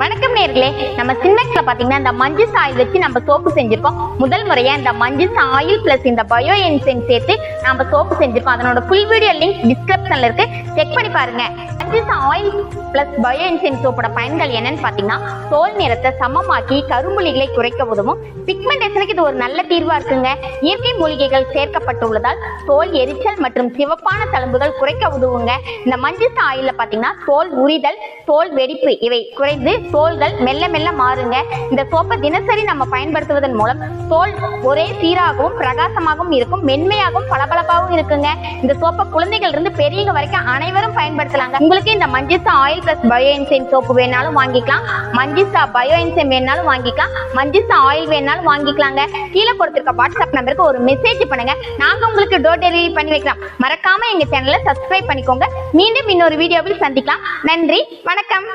வணக்கம் நேர்களே. நம்ம சின்னக்ஸ்ல பாத்தீங்கன்னா இந்த மஞ்சள் சாயில் வச்சு நம்ம சோப்பு செஞ்சிருக்கோம். முதல் முறையா இந்த மஞ்சள் ஆயில் பிளஸ் இந்த பயோ என்சைம் சேர்த்து நம்ம சோப்பு செஞ்சிருக்கோம். அதனோட ஃபுல் வீடியோ லிங்க் டிஸ்கிரிப்ஷன்ல இருக்கு. செக் பண்ணி பாருங்க. மஞ்சள் ஆயில் பிளஸ் பயோ என்சைம் சோப்போட பயன்கள் என்னன்னு பாத்தீங்கன்னா தோல் நிறத்தை சமமாக்கி கரும்புலிகளை குறைக்க உதவும். பிக்மெண்டேஷனுக்கு இது ஒரு நல்ல தீர்வா இருக்குங்க. இயற்கை மூலிகைகள் சேர்க்கப்பட்டுள்ளதால் தோல் எரிச்சல் மற்றும் சிவப்பான தழும்புகள் குறைக்க உதவுங்க. இந்த மஞ்சள் ஆயில்ல பாத்தீங்கன்னா தோல் உரிதல் தோல் வெடிப்பு இவை குறைந்து தோல்கள் மெல்ல மெல்ல மாறுங்க. இந்த சோப்பை தினசரி நம்ம பயன்படுத்துவதன் மூலம் தோல் ஒரே சீராகவும் பிரகாசமாகவும் இருக்கும் மென்மையாகவும் பளபளப்பாகவும் இருக்குங்க. இந்த சோப்பை குழந்தைகள் இருந்து பெரியவங்க வரைக்கும் அனைவரும் பயன்படுத்தலாங்க. உங்களுக்கு உங்களுக்கு இந்த மஞ்சிசா oil plus bio enzyme soap வேணாலும் வாங்கிக்கலாம். மஞ்சிசா பயோ என்சைம் வேணாலும் வாங்கிக்கலாம். மஞ்சிசா ஆயில் வேணாலும் வாங்கிக்கலாங்க. கீழே கொடுத்துருக்க வாட்ஸ்அப் நம்பருக்கு ஒரு மெசேஜ் பண்ணுங்க. நாங்க உங்களுக்கு டோர் டெலிவரி பண்ணி வைக்கலாம் மறக்காம எங்க சேனலை சப்ஸ்கிரைப் பண்ணிக்கோங்க. மீண்டும் இன்னொரு வீடியோவில் சந்திக்கலாம். நன்றி. வணக்கம்.